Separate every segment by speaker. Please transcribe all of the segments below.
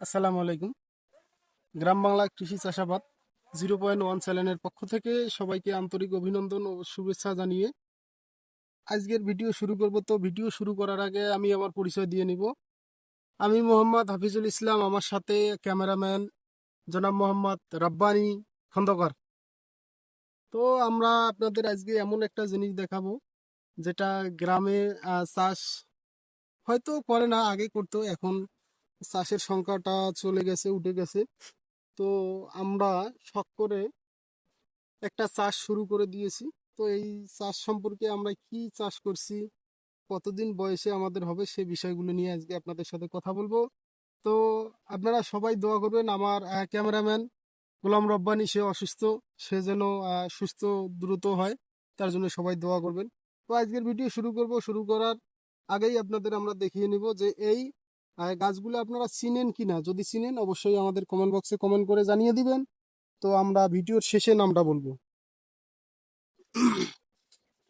Speaker 1: আসসালামু আলাইকুম। গ্রাম বাংলা কৃষি চাষাবাদ জিরো পয়েন্ট ওয়ান চ্যানেলের পক্ষ থেকে সবাইকে আন্তরিক অভিনন্দন ও শুভেচ্ছা জানিয়ে আজকের ভিডিও শুরু করব। তো ভিডিও শুরু করার আগে আমি আমার পরিচয় দিয়ে নিব। আমি মোহাম্মদ হাফিজুল ইসলাম, আমার সাথে ক্যামেরাম্যান জনাব মোহাম্মদ রাব্বানি খন্দকার। তো আমরা আপনাদের আজকে এমন একটা জিনিস দেখাবো, যেটা গ্রামে চাষ হয়তো করে না, আগে করতো, এখন চাষের সংখ্যাটা চলে গেছে, উঠে গেছে। তো আমরা শখ করে একটা চাষ শুরু করে দিয়েছি। তো এই চাষ সম্পর্কে আমরা কি চাষ করছি, কতদিন বয়সে আমাদের হবে সে বিষয়গুলো নিয়ে আজকে আপনাদের সাথে কথা বলব। তো আপনারা সবাই দোয়া করবেন, আমার ক্যামেরাম্যান গোলাম রব্বানি, সে অসুস্থ, সে যেন সুস্থ, দ্রুত হয়, তার জন্য সবাই দোয়া করবেন। তো আজকের ভিডিও শুরু করব। শুরু করার আগেই আপনাদের আমরা দেখিয়ে নিব যে এই আহ, গাছগুলো আপনারা চিনেন কি না যদি চিনেন অবশ্যই আমাদের কমেন্ট বক্সে কমেন্ট করে জানিয়ে দিবেন। তো আমরা ভিডিওর শেষে নামটা বলব।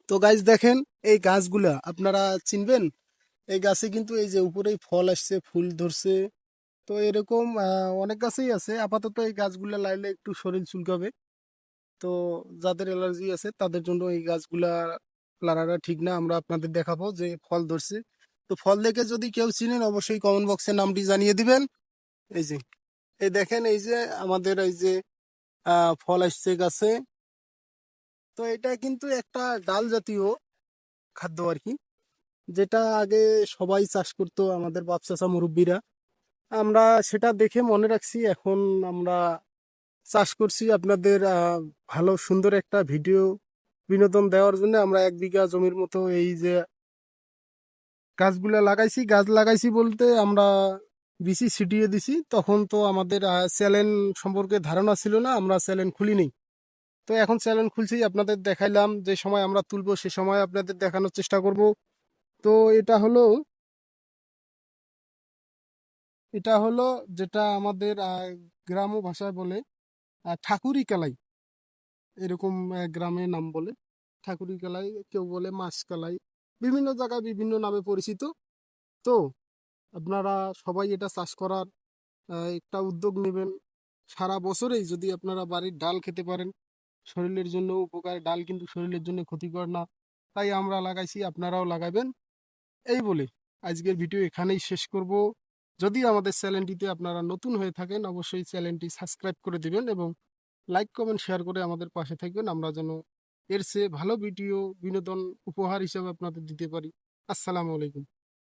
Speaker 1: তো গাছ দেখেন এই গাছগুলা আপনারা চিনবেন? এই গাছে কিন্তু এই যে উপরেই ফল আসছে ফুল ধরছে। তো এরকম অনেক গাছেই আছে। আপাতত এই গাছগুলা লাইলে একটু শরীর চুলকাবে। তো যাদের অ্যালার্জি আছে তাদের জন্য এই গাছগুলা লাগাটা ঠিক না। আমরা আপনাদের দেখাবো যে ফল ধরছে। তো ফল দেখে যদি কেউ চিনেন, অবশ্যই কমেন্ট বক্সে নামটি জানিয়ে দিবেন। এই যে, এই দেখেন, এই যে আমাদের এই যে ফল আসছে গাছে। তো এটা কিন্তু একটা ডাল জাতীয় খাদ্য আর কি, যেটা আগে সবাই চাষ করতো আমাদের বাপ চাচা মুরব্বীরা। আমরা সেটা দেখে মনে রাখছি, এখন আমরা চাষ করছি আপনাদের ভালো সুন্দর একটা ভিডিও বিনোদন দেওয়ার জন্য। আমরা এক বিঘা জমির মতো এই যে গাছগুলা লাগাইছি, গাছ লাগাইছি বলতে আমরা বিচি ছিটিয়ে দিছি। তখন তো আমাদের চ্যানেল সম্পর্কে ধারণা ছিল না, আমরা চ্যানেল খুলিনি তো এখন চ্যানেল খুলছি, আপনাদের দেখাইলাম যে সময় আমরা তুলবো, সে সময় আপনাদের দেখানোর চেষ্টা করব। তো এটা হলো এটা হলো যেটা আমাদের গ্রাম্য ভাষায় বলে ঠাকুরি কালাই। এরকম গ্রামে নাম বলে। ঠাকুরি কালাই কেউ বলে, মাছ কালাই। বিভিন্ন জায়গায় বিভিন্ন নামে পরিচিত। তো আপনারা সবাই এটা চাষ করার একটা উদ্যোগ নেবেন। সারা বছরেই যদি আপনারা বাড়ির ডাল খেতে পারেন, শরীরের জন্য উপকার। ডাল কিন্তু শরীরের জন্য ক্ষতিকর না। তাই আমরা লাগাইছি, আপনারাও লাগাবেন। এই বলে আজকের ভিডিও এখানেই শেষ করব। যদি আমাদের চ্যানেলটিতে আপনারা নতুন হয়ে থাকেন, অবশ্যই চ্যানেলটি সাবস্ক্রাইব করে দিবেন এবং লাইক, কমেন্ট, শেয়ার করে আমাদের পাশে থাকবেন। আমরা যেন এর চেয়ে ভালো ভিডিও বিনোদন উপহার হিসাবে আপনাদের দিতে পারি। আসসালামু আলাইকুম।